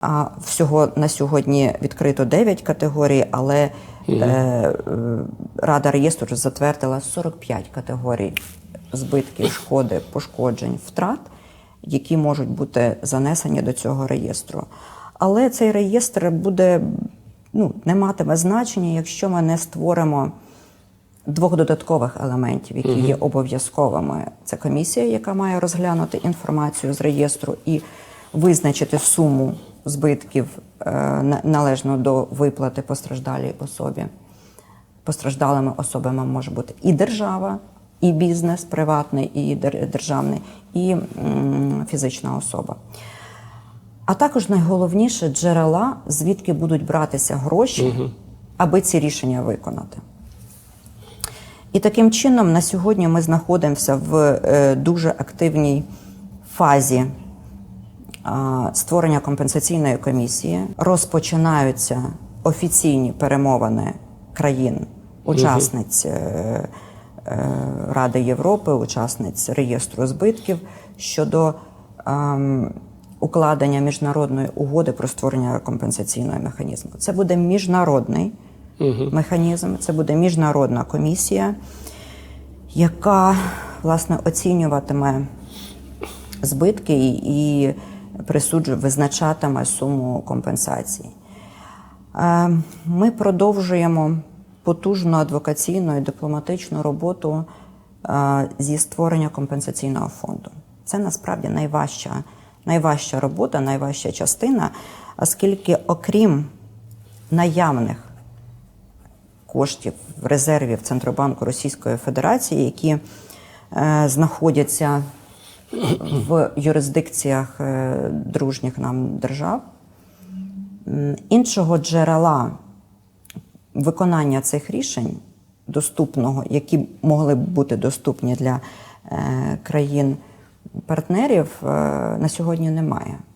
А всього на сьогодні відкрито 9 категорій, але е, Рада реєстру затвердила 45 категорій збитків, шкоди, пошкоджень, втрат, які можуть бути занесені до цього реєстру. Але цей реєстр буде ну, не матиме значення, якщо ми не створимо двох додаткових елементів, які є обов'язковими. Це комісія, яка має розглянути інформацію з реєстру і визначити суму збитків е, належно до виплати постраждалій особі. Постраждалими особами може бути і держава, і бізнес приватний, і державний, і фізична особа. А також найголовніше джерела, звідки будуть братися гроші, аби ці рішення виконати. І таким чином на сьогодні ми знаходимося в е, дуже активній фазі створення компенсаційної комісії. Розпочинаються офіційні перемовини країн, учасниць е, е, Ради Європи, учасниць реєстру збитків щодо ем, укладення міжнародної угоди про створення компенсаційного механізму. Це буде міжнародний механізм, це буде міжнародна комісія, яка власне оцінюватиме збитки і, і присуджу визначатиме суму компенсації. Е, Ми продовжуємо потужну адвокаційну і дипломатичну роботу е, зі створення компенсаційного фонду. Це насправді найважча, найважча робота, найважча частина, оскільки, окрім наявних коштів в резерві в Центробанку Російської Федерації, які е, знаходяться в юрисдикціях е, дружніх нам держав. Іншого джерела виконання цих рішень, доступного, які могли б бути доступні для е, країн партнерів, е, на сьогодні немає.